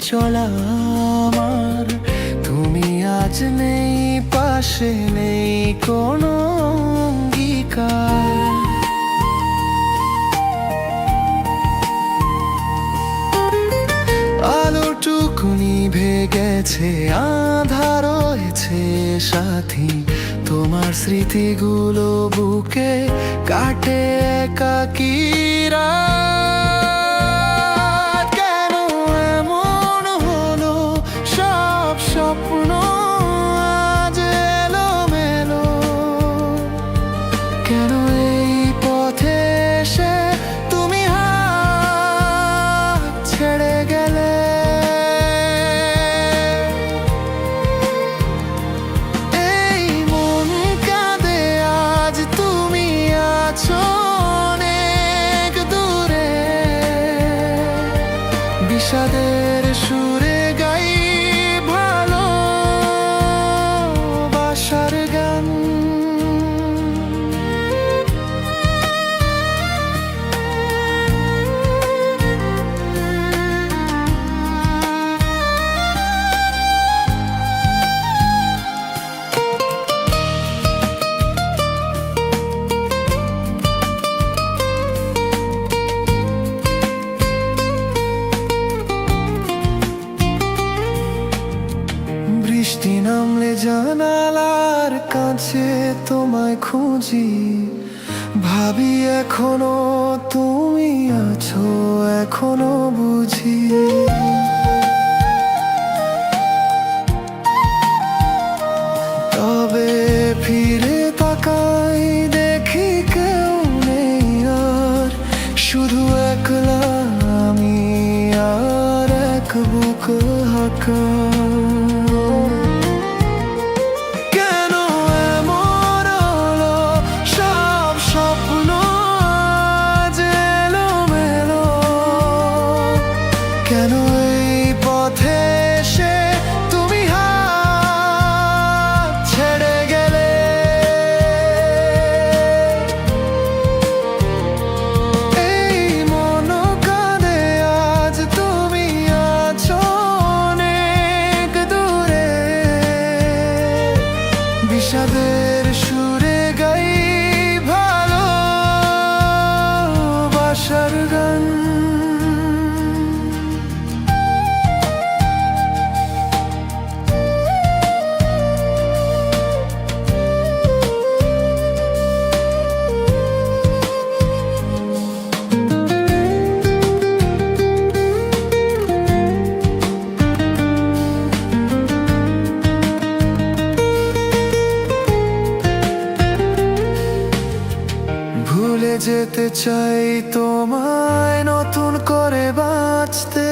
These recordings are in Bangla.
চলা আমার। তুমি আজ নেই, পাশে নেই কোনো অঙ্গীকার। আলোটুকু নিভে গেছে আধার হয়েছে সাথী। তোমার স্মৃতিগুলো বুকে কাটে একাকিরা। বিষাদের সুরে বৃষ্টি নামলে জানালার কাছে তোমায় খুঁজি। ভাবি, এখনও তুমি আছো, এখনও বুঝি। তবে ফিরে তাকাই দেখি কেউ নেই আর, শুধু একলা আমি আর এক বুক হাকা। যেতে চাই তোমায় নতুন করে বাঁচতে।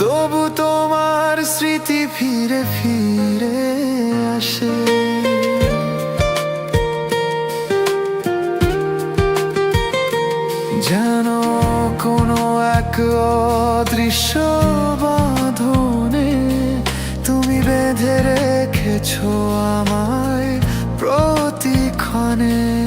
তবু তোমার স্মৃতি ফিরে ফিরে আসে। যেন কোনো এক অদৃশ্য বাঁধনে তুমি বেঁধে রেখেছো আমায় প্রতিক্ষণে।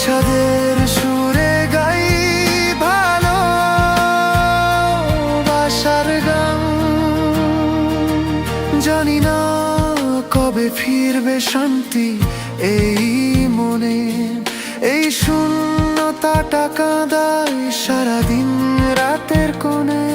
বিষাদের সুরে গাই ভালো বাসার গান। জানি না কবে ফিরবে শান্তি এই মনে। এই শূন্যতাটা কাঁদায় সারাদিন রাতের কোণে।